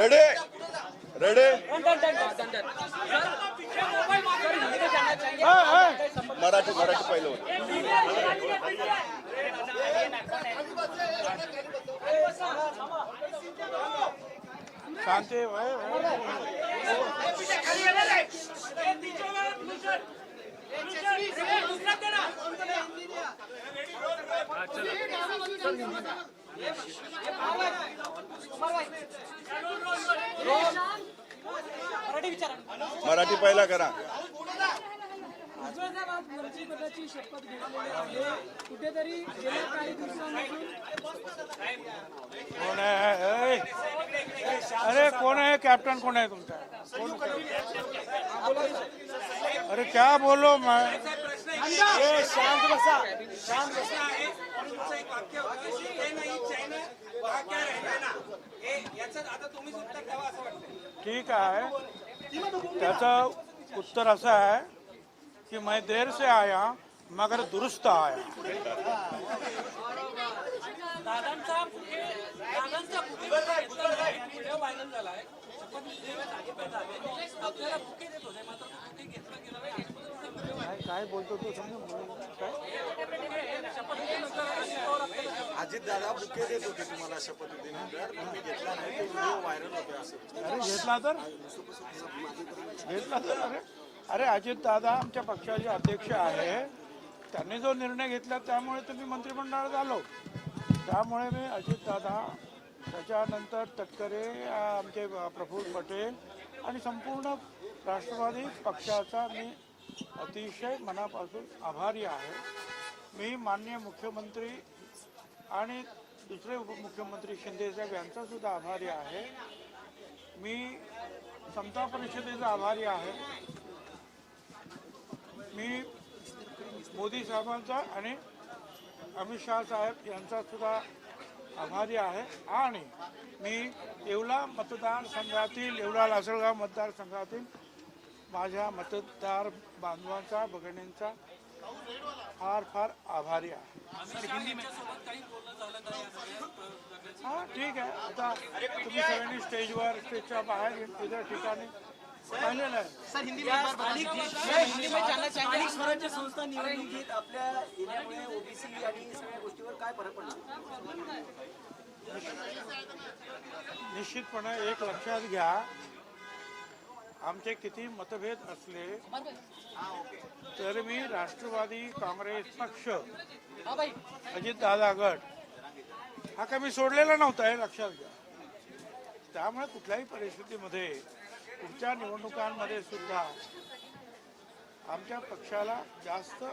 Ready. Ready. Marathi Marathi पहिलं होतं. शांती वय, मराठी पहिला करा. शपथ कुठेतरी गेल्या काही दिवसांपासून कोण आहे अरे कोण आहे? कॅप्टन कोण आहे तुमचा? अरे क्या बोलो मैं शांत बसा. शांत बसा. ठीक आहे. त्याचं उत्तर असं आहे कि मैं देर से आया मगर दुरुस्त आया. बुके बुके झालाय काय बोलतो तू अजित दादा बुके देत होते तुम्हाला शपथविधीनंतर पण मी घेतला नाही ते व्हिडिओ व्हायरल होते असं. अरे घेतला तर? घेतला तर? अरे अरे अजित दादा आमच्या पक्षाचे अध्यक्ष आहे. त्यांनी जो निर्णय घेतला त्यामुळे तुम्ही मंत्रिमंडळात आलो. त्यामुळे मी अजित दादा त्याच्यानंतर तटकरे आमचे प्रफुल्ल पटेल आणि संपूर्ण राष्ट्रवादी पक्षाचा मी अतिशय मनापासून आभारी आहे. मी माननीय मुख्यमंत्री आणि दुसरे उपमुख्यमंत्री शिंदेसाहेब यांचासुद्धा आभारी आहे. मी समता परिषदेचा आभारी आहे. मी मोदी साहेबांचा आणि अमित शहा साहेब यांचासुद्धा आभारी आहे. आणि मी येवला मतदारसंघातील येवला लासलगाव मतदारसंघातील माझ्या मतदार बांधवांचा भगिनींचा फार फार आभारी आहे. हा ठीक आहे. आता तुम्ही सगळ्यांनी स्टेजवर स्टेजच्या बाहेर इतर ठिकाणी पाहिलेलं आहे. स्थानिक स्वराज्य संस्था निवडणुकीत आपल्या येण्यामुळे ओबीसी आणि सगळ्या गोष्टीवर काय फरक निश्चितपणे एक लक्षात घ्या आमचे किती मतभेद असले तर मी राष्ट्रवादी काँग्रेस पक्ष अजित दादा गट हा काय मी सोडलेला नव्हता हे लक्षात घ्या. त्यामुळे कुठल्याही परिस्थितीमध्ये पुढच्या निवडणुकांमध्ये सुद्धा आमच्या पक्षाला जास्त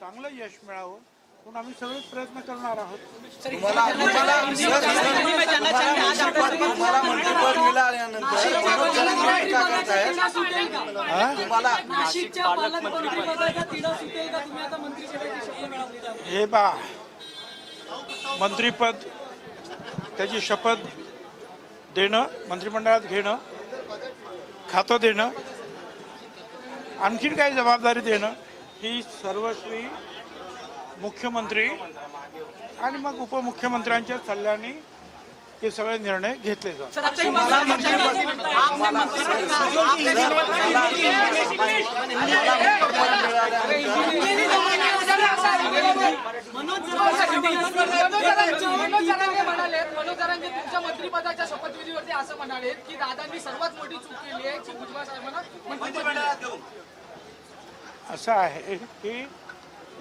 चांगलं यश मिळावं म्हणून आम्ही सगळे प्रयत्न करणार आहोत. हे? बा मंत्रीपद त्याची शपथ देणं मंत्रिमंडळात घेणं खातं देणं आणखीन काही जबाबदारी देणं ही सर्वस्वी मुख्यमंत्री आणि मग उपमुख्यमंत्र्यांच्या सल्ल्याने हे सगळे निर्णय घेतले जातात तुमच्या मंत्रिपदाच्या शपथविधीवरती असं म्हणाले की दादांनी सर्वात मोठी चूक केली आहे की भुजबळ साहेबांना. असं आहे की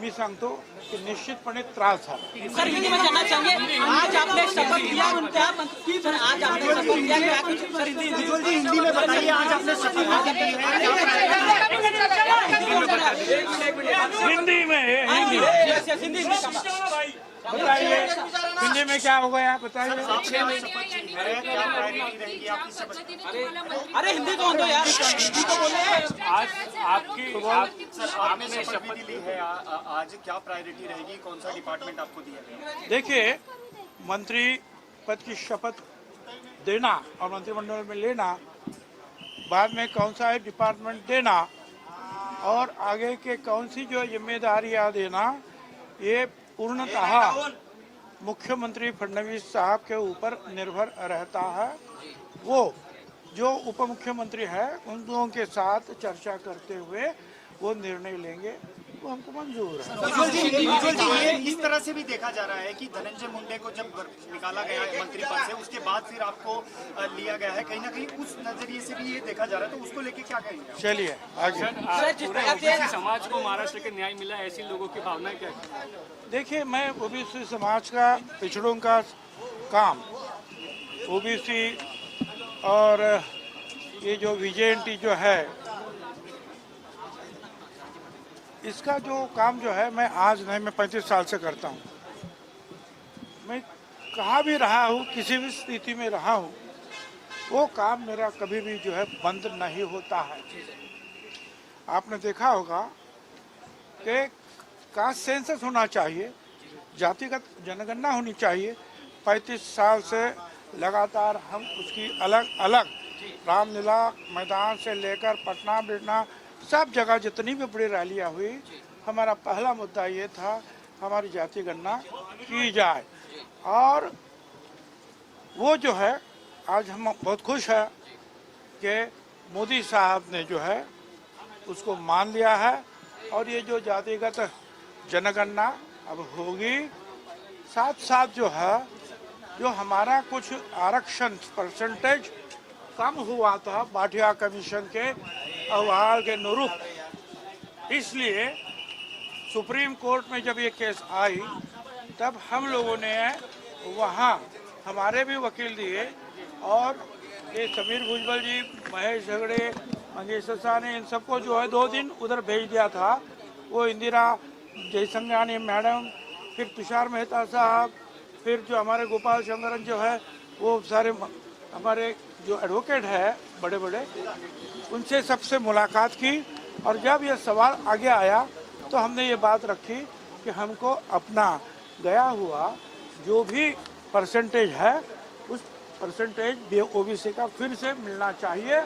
मी सांगतो की निश्चितपणे त्रास झाला सर हिंदी में जानना चाहेंगे आज आपने शपथ लिया उनका सर आज आपने शपथ लिया क्या कुछ सर हिंदी जी हिंदी में बताइए आज आपने शपथ हिंदी में है, हिंदी हिंदी में बताइए हिंदी में क्या हो गया बताइए। अरे हिंदी कौन दो यार। हिंदी तो बोले। आज आपकी आपने शपथ ली है। आज क्या प्रायोरिटी रहेगी? कौन सा डिपार्टमेंट आपको दिया गया? देखिए मंत्री पद की शपथ देना और मंत्रिमंडल में लेना बाद में कौन सा है डिपार्टमेंट देना और आगे के कौन सी जो जिम्मेदारियाँ देना ये पूर्णतः मुख्यमंत्री फडणवीस साहब के ऊपर निर्भर रहता है। वो जो उप मुख्यमंत्री है उन दोनों के साथ चर्चा करते हुए वो निर्णय लेंगे। वो हमको मंजूर है। उज्जवल जी उज्जवल जी ये इस तरह से भी देखा जा रहा है कि धनंजय मुंडे को जब निकाला गया है मंत्री पद से उसके बाद फिर आपको लिया गया है। कहीं ना कहीं उस नज़रिए से भी ये देखा जा रहा है तो उसको लेके क्या कहेंगे चलिए आगे। सर जिस पूरे तरह से ओबीसी समाज को महाराष्ट्र के न्याय मिला है, ऐसी लोगों की भावना क्या है? देखिए, मैं ओबीसी समाज का, पिछड़ों का काम, ओबीसी और ये जो विजेएनटी जो है, इसका जो काम जो है, मैं आज नहीं, मैं पैंतीस साल से करता हूँ। मैं कहाँ भी रहा हूँ, किसी भी स्थिति में रहा हूँ, वो काम मेरा कभी भी जो है, बंद नहीं होता है। आपने देखा होगा कि कास्ट सेंसस होना चाहिए, जातिगत जनगणना होनी चाहिए। पैंतीस साल से लगातार हम उसकी अलग अलग रामलीला मैदान से लेकर पटना बिटना सब जगह जितनी भी बड़ी रैलियाँ हुई, हमारा पहला मुद्दा ये था, हमारी जाति गणना की जाए। और वो जो है, आज हम बहुत खुश हैं कि मोदी साहब ने जो है, उसको मान लिया है। और ये जो जातिगत जनगणना अब होगी। साथ साथ जो है, जो हमारा कुछ आरक्षण परसेंटेज कम हुआ था बाटिया कमीशन के अहवाल के अनुरूप इसलिए सुप्रीम कोर्ट में जब ये केस आई, तब हम लोगों ने वहाँ हमारे भी वकील दिए और ये समीर भुजबल जी, महेश झगड़े, मंगेश ने इन सबको जो है दो दिन उधर भेज दिया था। वो इंदिरा जयसंगानी मैडम, फिर तुषार मेहता साहब, फिर जो हमारे गोपाल शंकरन जो है, वो सारे हमारे जो एडवोकेट है बड़े बड़े उनसे सबसे मुलाकात की। और जब ये सवाल आगे आया तो हमने ये बात रखी कि हमको अपना गया हुआ जो भी परसेंटेज है, उस परसेंटेज बी ओबीसी का फिर से मिलना चाहिए।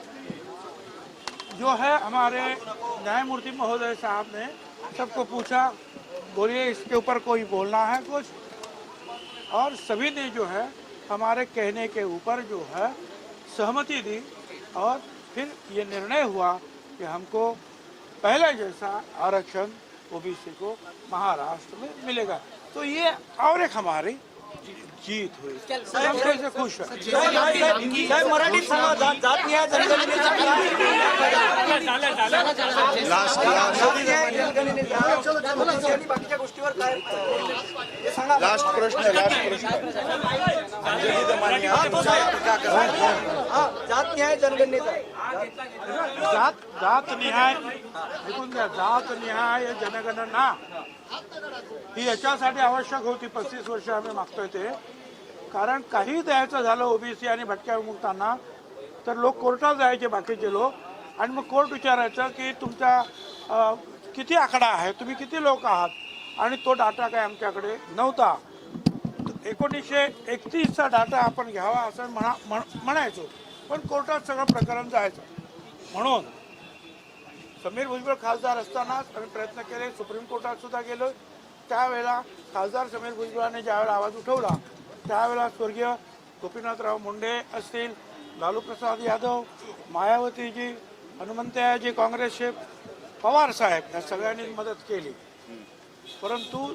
जो है हमारे न्यायमूर्ति महोदय साहब ने सबको पूछा, बोलिए, इसके ऊपर कोई बोलना है कुछ? और सभी ने जो है, हमारे कहने के ऊपर जो है, सहमति दी और फिर ये निर्णय हुआ कि हमको पहले जैसा आरक्षण, ओबीसी को महाराष्ट्र में मिलेगा। तो ये और एक हमारी जीत हुई सब से खुश साहेब मराठी समाज जात जात न्याय जनगणनेचा आणि बाकीच्या गोष्टीवर काय ते सांगा लास्ट प्रश्न लास्ट प्रश्न हा, साहेब. हा, जात न्याय जनगणनेचा जात जात निहाय. जात निहाय जनगणना. ही याच्यासाठी आवश्यक होती. पस्तीस वर्ष आम्ही मागतोय ते. कारण काही द्यायचं झालं ओबीसी आणि भटक्या विमुक्तांना तर लोक कोर्टात जायचे बाकीचे लोक. आणि मग कोर्ट विचारायचं की तुमचा किती आकडा आहे? तुम्ही किती लोक आहात? आणि तो डाटा काय आमच्याकडे नव्हता. एकोणीसशे एकतीसचा डाटा आपण घ्यावा असं म्हणा म्हणायचो. पण कोर्टात सगळं प्रकरण जायचं. म्हणून समीर भुजबळ खासदार असतानाच आम्ही प्रयत्न केले सुप्रीम कोर्टात सुद्धा गेलो. त्यावेळेला खासदार समीर भुजबळाने ज्यावेळेला आवाज उठवला त्यावेळेला स्वर्गीय गोपीनाथराव मुंडे असतील लालू प्रसाद यादव मायावतीजी हनुमंतयाजी काँग्रेसचे पवार साहेब या सगळ्यांनी मदत केली. परंतु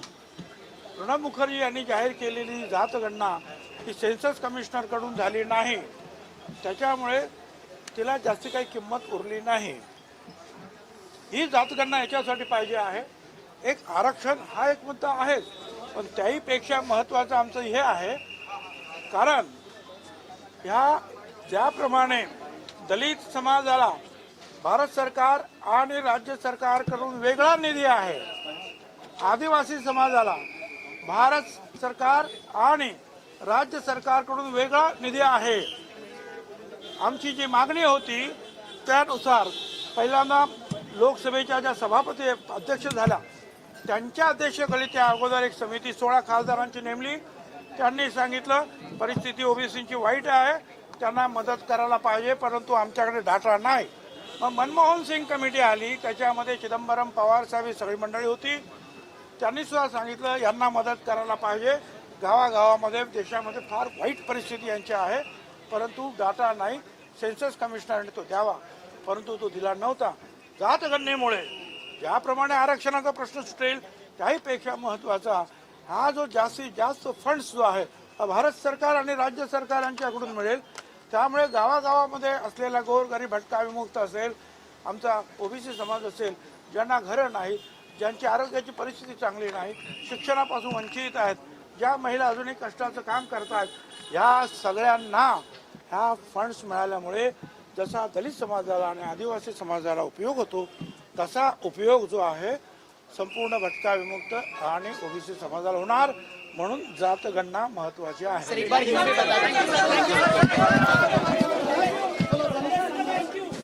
प्रणब मुखर्जी यांनी जाहीर केलेली जातगणना ही सेन्सस कमिशनरकडून झाली नाही. त्याच्यामुळे तिला जास्ती काही किंमत उरली नाही. ही जातगणना याच्यासाठी पाहिजे आहे. एक आरक्षण हा एक मुद्दा आहेच पण त्याहीपेक्षा महत्त्वाचं आमचं हे आहे कारण ह्या ज्याप्रमाणे दलित समाजाला भारत सरकार आणि राज्य सरकारकडून वेगळा निधी आहे आदिवासी समाजाला भारत सरकार आणि राज्य सरकारकडून वेगळा निधी आहे. आमची जी मागणी होती त्यानुसार पहिल्यांदा लोकसभेच्या ज्या सभापती अध्यक्ष झाल्या त्यांच्या अध्यक्षतेखाली त्या अगोदर एक समिती सोळा खासदारांची नेमली. त्यांनी सांगितलं परिस्थिती ओबीसीची वाईट आहे त्यांना मदत करायला पाहिजे परंतु आमच्याकडे डाटा नाही. मग मनमोहन सिंग कमिटी आली त्याच्यामध्ये चिदंबरम पवार साहेब ही सगळी मंडळी होती. त्यांनी सुद्धा सांगितलं यांना मदत करायला पाहिजे. गावागावामध्ये देशामध्ये फार वाईट परिस्थिती यांची आहे परंतु डाटा नाही. सेन्सस कमिशनरने तो द्यावा परंतु तो दिला नव्हता. जातगणनेमुळे ज्याप्रमाणे आरक्षणाचा प्रश्न सुटेल त्याहीपेक्षा महत्त्वाचा हा जो जास्तीत जास्त फंड्स जो आहे हा भारत सरकार आणि राज्य सरकार यांच्याकडून मिळेल. त्यामुळे गावागावामध्ये असलेला गोरगरीब भटका विमुक्त असेल आमचा ओबीसी समाज असेल ज्यांना घरं नाहीत ज्यांची आरोग्याची परिस्थिती चांगली नाही शिक्षणापासून वंचित आहेत ज्या महिला अजूनही कष्टाचं काम करतात ह्या सगळ्यांना ह्या फंड्स मिळाल्यामुळे जसा दलित समाजाला आणि आदिवासी समाजाला उपयोग होतो तसा उपयोग जो आहे संपूर्ण भटका विमुक्त आणि ओबीसी समाजाला होणार. म्हणून जातगणना महत्वाची आहे.